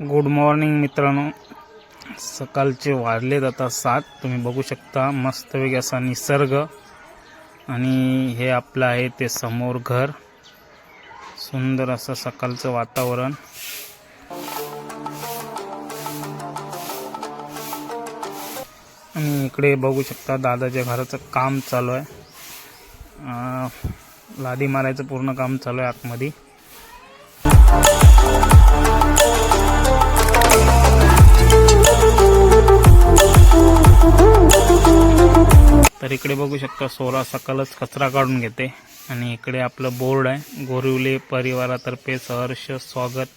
Good morning मित्रांनो. सकाळचे वाढलेत आता सात. तुम्ही बघू शकता मस्तपैकी असा निसर्ग. आणि हे आपलं आहे ते समोर घर. सुंदर असं सकाळचं वातावरण. आणि इकडे बघू शकता दादाच्या घराचं काम चालू आहे. लादी मारायचं पूर्ण काम चालू आहे आतमध्ये. तर इकडे बघू शकता सोळा सकाळच कचरा काढून घेते. आणि इकडे आपलं बोर्ड आहे. गोरिवले परिवारातर्फे सहर्ष स्वागत.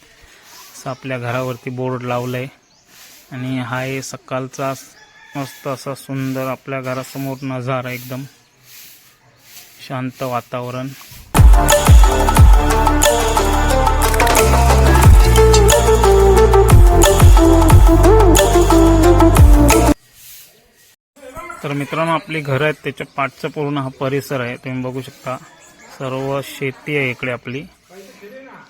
असं आपल्या घरावरती बोर्ड लावलं आहे आणि हा आहे सकाळचा मस्त असा सुंदर आपल्या घरासमोर नजारा एकदम. शांत वातावरण. तर मित्रांनो आपली घरं आहेत त्याच्या पाठचा पूर्ण हा परिसर आहे. तुम्ही बघू शकता सर्व शेती आहे इकडे आपली.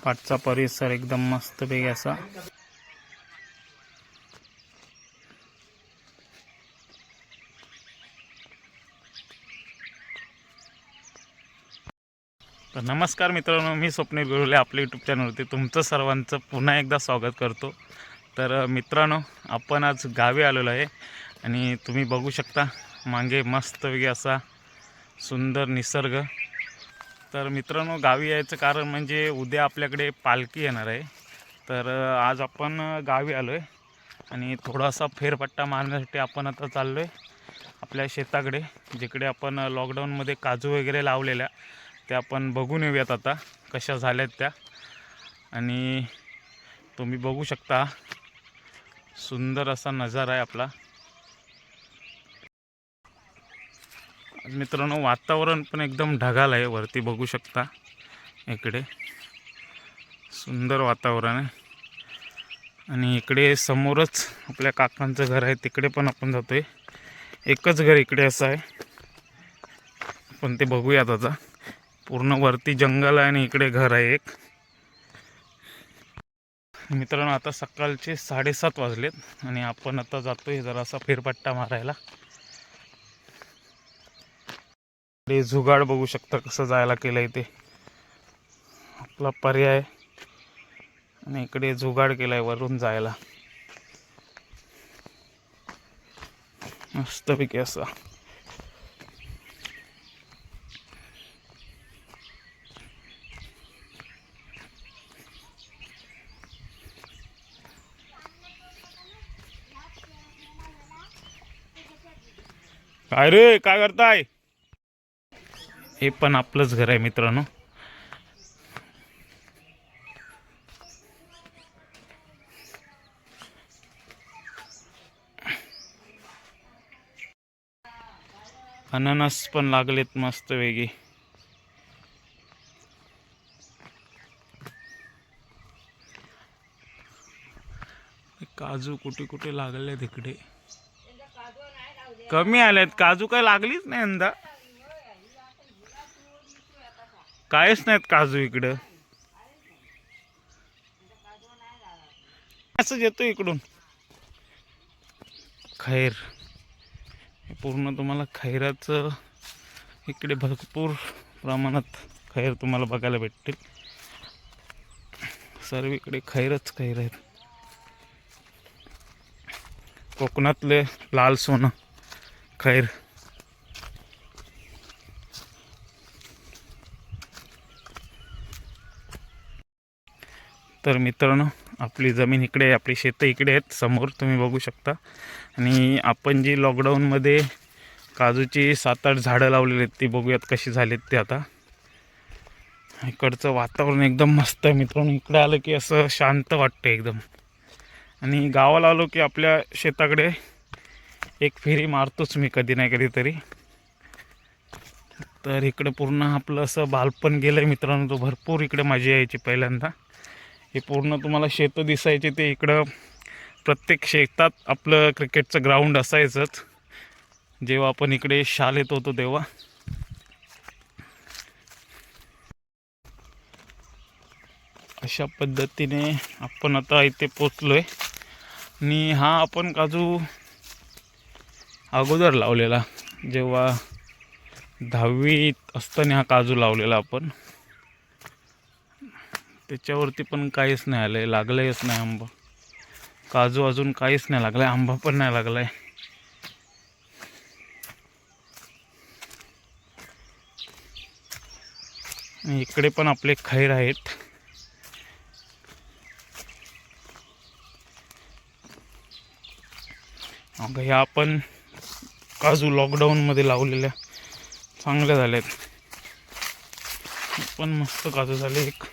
पाठचा परिसर एकदम मस्तपैकी असा. तर नमस्कार मित्रांनो मी स्वप्नील गुरुले आपल्या यूट्यूब चॅनलवरती तुमचं सर्वांचं पुन्हा एकदा स्वागत करतो. तर मित्रांनो आपण आज गावी आलेलो आहे. आणि तुम्ही बघू शकता मागे मस्त मस्तपैकी असा सुंदर निसर्ग. तर मित्रांनो गावी यायचं कारण म्हणजे उद्या आपल्याकडे पालखी येणार आहे. तर आज आपण गावी आलो आहे आणि थोडासा फेरपट्टा मारण्यासाठी आपण आता चाललो आहे आपल्या शेताकडे जिकडे आपण लॉकडाऊनमध्ये काजू वगैरे लावलेल्या त्या आपण बघून येऊयात आता कशा झाल्यात त्या. आणि तुम्ही बघू शकता सुंदर असा नजारा आहे आपला. मित्रांनो वातावरण पण एकदम ढगाल आहे. वरती बघू शकता. इकडे सुंदर वातावरण आहे. आणि इकडे समोरच आपल्या काकांचं घर आहे. तिकडे पण आपण जातो आहे एकच घर इकडे असं आहे. पण ते बघूयात आता. पूर्ण वरती जंगल आहे आणि इकडे घर आहे एक. मित्रांनो आता सकाळचे साडेसात वाजलेत आणि आपण आता जातो आहे जरासा फेरपट्टा मारायला. इकडे जुगाड बघू शकता कसं जायला केलं इथे आपला पर्याय. आणि इकडे जुगाड केलाय वरून जायला. मस्तपैकी असा. काय रे? काय करताय? हे पण आपलंच घर आहे मित्रांनो. अननस पण लागलेत मस्त वेगळी. काजू कुठे कुठे लागले तिकडे कमी आलेत. काजू काय लागलीच नाही यंदा. कायच नाहीत काजू इकडं. असं येतो इकडून. खैर पूर्ण तुम्हाला खैराचं इकडे भरपूर प्रमाणात खैर तुम्हाला बघायला भेटतील. सर्व इकडे खैरच खैर आहेत. कोकणातले लाल सोनं खैर. तर मित्रांनो आपली जमीन इकडे आहे आपली शेतं इकडे आहेत समोर तुम्ही बघू शकता. आणि आपण जी लॉकडाऊनमध्ये काजूची सात आठ झाडं लावलेली आहेत ती बघूयात कशी झालीत ते आता. इकडचं वातावरण एकदम मस्त आहे मित्रांनो इकडे आलं की असं शांत वाटतं एकदम. आणि गावाला आलो की आपल्या शेताकडे एक फेरी मारतोच मी कधी नाही कधीतरी. तर इकडं पूर्ण आपलं असं बालपण गेलं आहे मित्रांनो तो भरपूर इकडे माझी यायची पहिल्यांदा. हे पूर्ण तुम्हाला शेतं दिसायचे ते इकडं प्रत्येक शेतात आपलं क्रिकेटचं ग्राउंड असायचंच. जेव्हा आपण इकडे शाळेत होतो तेव्हा. अशा पद्धतीने आपण आता इथे पोचलो आहे आणि हा आपण काजू अगोदर लावलेला. जेव्हा दहावीत असताना हा काजू लावलेला आपण. त्याच्यावरती पण काहीच नाही आलं आहे लागलंयच नाही आंबा. काजू अजून काहीच नाही लागलं आहे आंबा पण नाही लागला आहे इकडे पण आपले खैर आहेत. अगं ह्या आपण काजू लॉकडाऊनमध्ये लावलेल्या. चांगल्या झाल्यात. पण मस्त काजू झाले एक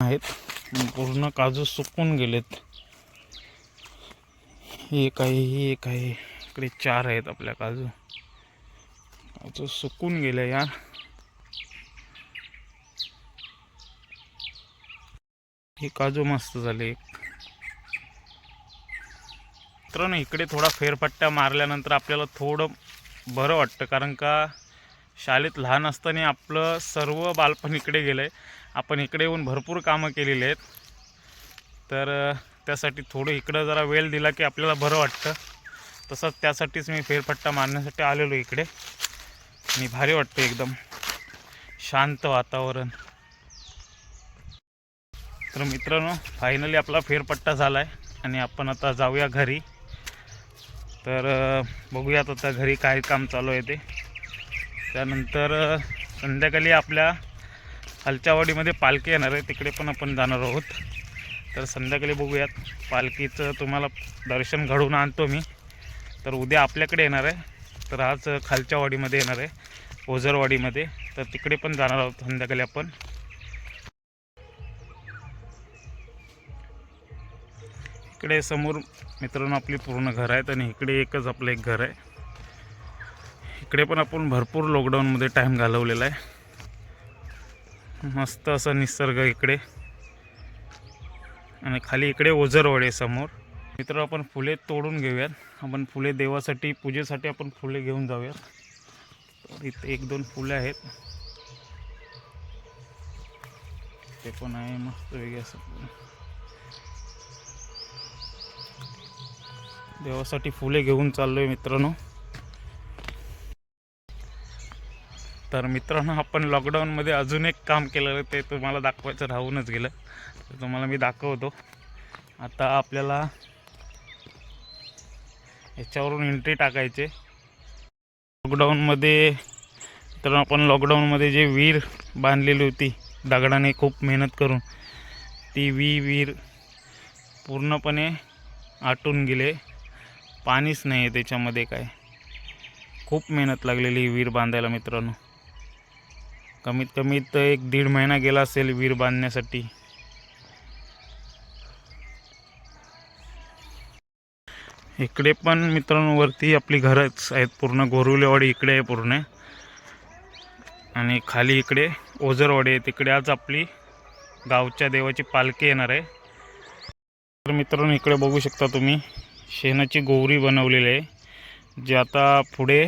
आहेत पण पूर्ण काजू सुकून गेलेत. एक आहे ही एक आहे. इकडे चार आहेत आपल्या काजू. काजू सुकून गेले यार. हे काजू मस्त झाले. मित्रांनो इकडे थोडा फेरपट्ट्या मारल्यानंतर आपल्याला थोडं बरं वाटतं कारण का शाळेत लहान असताना आपलं सर्व बालपण इकडे गेलं आहे आपण इकडे येऊन भरपूर कामं केलेली आहेत. तर त्यासाठी थोडं इकडं जरा वेळ दिला की आपल्याला बरं वाटतं. तसंच त्यासाठीच मी फेरफट्टा मारण्यासाठी आलेलो इकडे. आणि भारी वाटतं एकदम. शांत वातावरण. तर मित्रांनो फायनली आपला फेरपट्टा झाला आहे आणि आपण आता जाऊया घरी. तर बघूयात आता घरी काय काम चालू आहे ते. त्यानंतर संध्याकाळी आपल्या हलच्यावाडीमध्ये पालखी येणार आहे. तिकडे पण आपण जाणार आहोत. तर संध्याकाळी बघूयात. पालखीचं तुम्हाला दर्शन घडवून आणतो मी. तर उद्या आपल्याकडे येणार आहे. तर आज खालच्या वाडीमध्ये येणार आहे. ओझरवाडीमध्ये तर तिकडे पण जाणार आहोत संध्याकाळी आपण. इकडे समोर मित्रांनो आपली पूर्ण घर आहेत आणि इकडे एकच आपलं एक घर आहे. इकडे पण आपण भरपूर लॉकडाऊनमध्ये टाईम घालवलेला आहे. मस्त असं निसर्ग इकडे. आणि खाली इकडे ओझरवाडी आहे समोर. मित्र आपण फुले तोडून घेऊयात. आपण फुले देवासाठी पूजेसाठी आपण फुले घेऊन जाऊयात. तर इथे एक दोन फुले आहेत. ते पण आहे मस्त वेगळे असं. देवासाठी फुले घेऊन चाललो आहे मित्रांनो. तर मित्रांनो आपण लॉकडाऊनमध्ये अजून एक काम केलेलं ते तुम्हाला दाखवायचं राहूनच गेलं. तर तुम्हाला मी दाखवतो. आता आपल्याला याच्यावरून एंट्री टाकायचे लॉकडाऊनमध्ये तर आपण लॉकडाऊनमध्ये जे विहीर बांधलेली होती दगडाने खूप मेहनत करून ती वी विहीर पूर्णपणे आटून गेले. पाणीच नाही आहे त्याच्यामध्ये काय. खूप मेहनत लागलेली विहीर बांधायला मित्रांनो. कमीत कमी तर एक दीड महिना गेला असेल विहीर बांधण्यासाठी. इकडे पण मित्रांनो वरती आपली घरच आहेत पूर्ण गोरुलेवाडी इकडे आहे पूर्ण. आणि खाली इकडे ओझरवाडी आहे. तिकडे आज आपली गावच्या देवाची पालखी येणार आहे. तर मित्रांनो इकडे बघू शकता तुम्ही शेणाची गोवरी बनवलेली आहे जी आता पुढे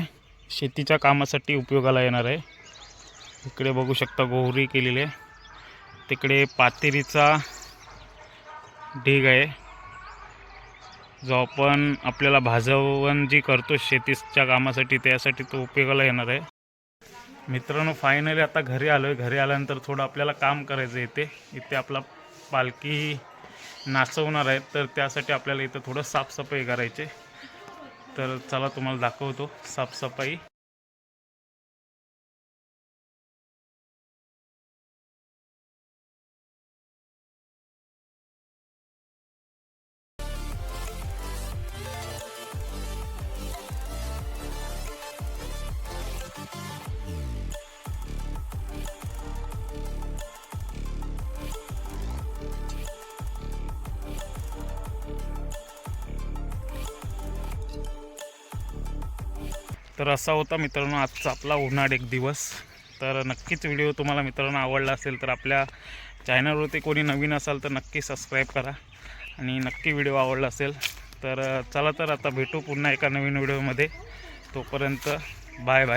शेतीच्या कामासाठी उपयोगाला येणार आहे. इकडे बघू शकता गोहरी केलेली आहे. तिकडे पातेरीचा ढीग आहे. जो आपण आपल्याला भाजवण जी करतो शेतीच्या कामासाठी त्यासाठी तो उपयोगाला येणार आहे. मित्रांनो फायनली आता घरी आलो आहे घरी आल्यानंतर थोडं आपल्याला काम करायचं आहे इथे. इथे आपला पालखी नाचवणार आहे. तर त्यासाठी आपल्याला इथं थोडं साफसफाई करायची तर चला तुम्हाला दाखवतो साफसफाई. तर असा होता मित्रांनो आजचा आपला उन्हाळ एक दिवस. तर नक्कीच व्हिडिओ तुम्हाला मित्रांनो आवडला असेल तर आपल्या चॅनलवरती कोणी नवीन असाल तर नक्की सबस्क्राईब करा आणि नक्की व्हिडिओ आवडला असेल तर चला तर आता भेटू पुन्हा एका नवीन व्हिडिओमध्ये. तोपर्यंत बाय बाय.